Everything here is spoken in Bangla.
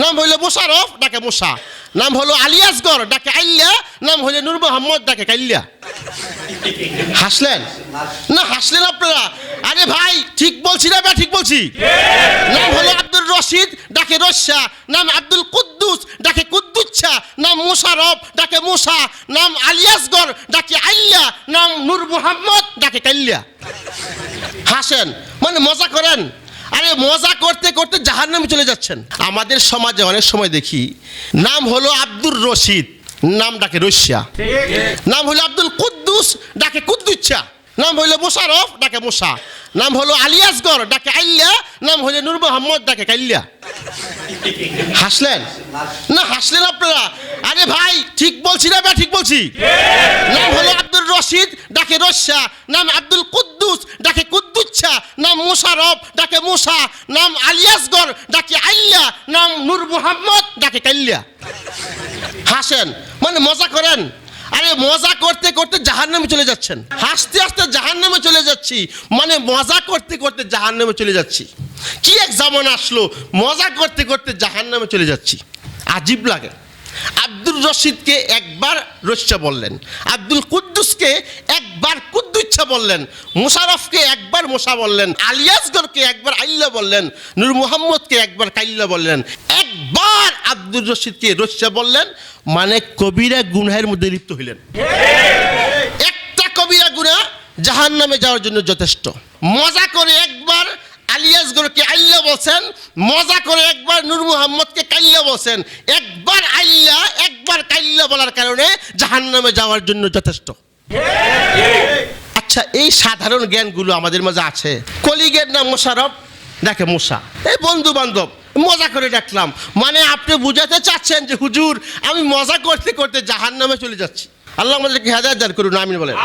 নাম হইল মোশারফ ডাকে মুসা নাম হলো আলিয়াসগর ডাকে আইল্যা। নাম হইল নূর মোহাম্মদ, ডাকে কাইল্যা। হাসলেন? না, হাসলেন আপনারা। আরে ভাই, ঠিক বলছি না ঠিক বলছি। নাম হলো আব্দুল রশিদ, ডাকে রস্যা নাম আব্দুল কুদ্দুস, ডাকে কুদ্দুচ্ছা। নাম মুশারফ ডাকে মুসা নাম আলিয়াসগর ডাকে আইল্যা। নাম নূর মোহাম্মদ, ডাকে কাইল্যা। হাসেন। মানে মজা করেন। আরে মজা করতে করতে জাহান্নামে চলে যাচ্ছেন। আমাদের সমাজে অনেক সময় দেখি, নাম হলো আব্দুর রশিদ, নাম ডাকে রশিয়া। নাম হলো আব্দুল কুদ্দুস, ডাকে কুদ্দুচ্ছা। নাম হইল মোশারফ ডাকে মোসা নাম হলো আলিয়াসগর ডাকে আইল্যা। নাম হইল নূর মোহাম্মদ, ডাকে কাইল্যা। হাসলেন? না, হাসলেন আপনারা। আরে ভাই, ঠিক বলছি না ঠিক বলছি। নাম হলো আব্দুল রশিদ, ডাকে রস্যা নাম আব্দুল কুদ্দুস, ডাকে কুদ্দুচ্ছা নাম মুশারফ ডাকে মুসা, নাম আলিয়াসগর, ডাকে আইল্যা, নাম নূর মুহাম্মদ, ডাকে কাইল্যা। হাসেন মানে মজা করেন। আরে মজা করতে করতে জাহান্নামে চলে যাচ্ছেন। হাসতে হাসতে জাহান্নামে চলে যাচ্ছি। মানে মজা করতে করতে জাহান্নামে চলে যাচ্ছি। কি এক জামান আসলো, মজা করতে করতে জাহান্নামে চলে যাচ্ছি। আজীব লাগে। আব্দুল রশিদকে একবার রস্যা বললেন। আব্দুল কুদ্দুসকে একবার কুদ্দুচ্ছা বললেন। মুশারফকে একবার মোশা বললেন আলিয়াসগরকে একবার আইল্লা বললেন, নূর মুহাম্মদকে একবার কাইল্লা বললেন। একবার আব্দুল রশিদকে রস্যা বললেন মানে কবিরা গুনহের মধ্যে লিপ্ত হইলেন। একটা কবিরা গুণা জাহান নামে যাওয়ার জন্য যথেষ্ট। মজা করে একবার আলিয়াসগরকে আইল্লা বলছেন, মজা করে একবার নূর মুহাম্মদকে কাইল্লা বলছেন। একবার আইল্লা, একবার কাইল্লা বলার কারণে জাহান নামে যাওয়ার জন্য যথেষ্ট। আচ্ছা এই সাধারণ জ্ঞানগুলো আমাদের মাঝে আছে। কলিগের নাম মোশারফ, দেখে মশা এই বন্ধু বান্ধব মজা করে ডাকলাম মানে আপনি বুঝাতে চাচ্ছেন যে, হুজুর, আমি মজা করতে করতে জাহান নামে চলে যাচ্ছি। আল্লাহ আমাদেরকে হাজার দান করুন, আমিন বলেন।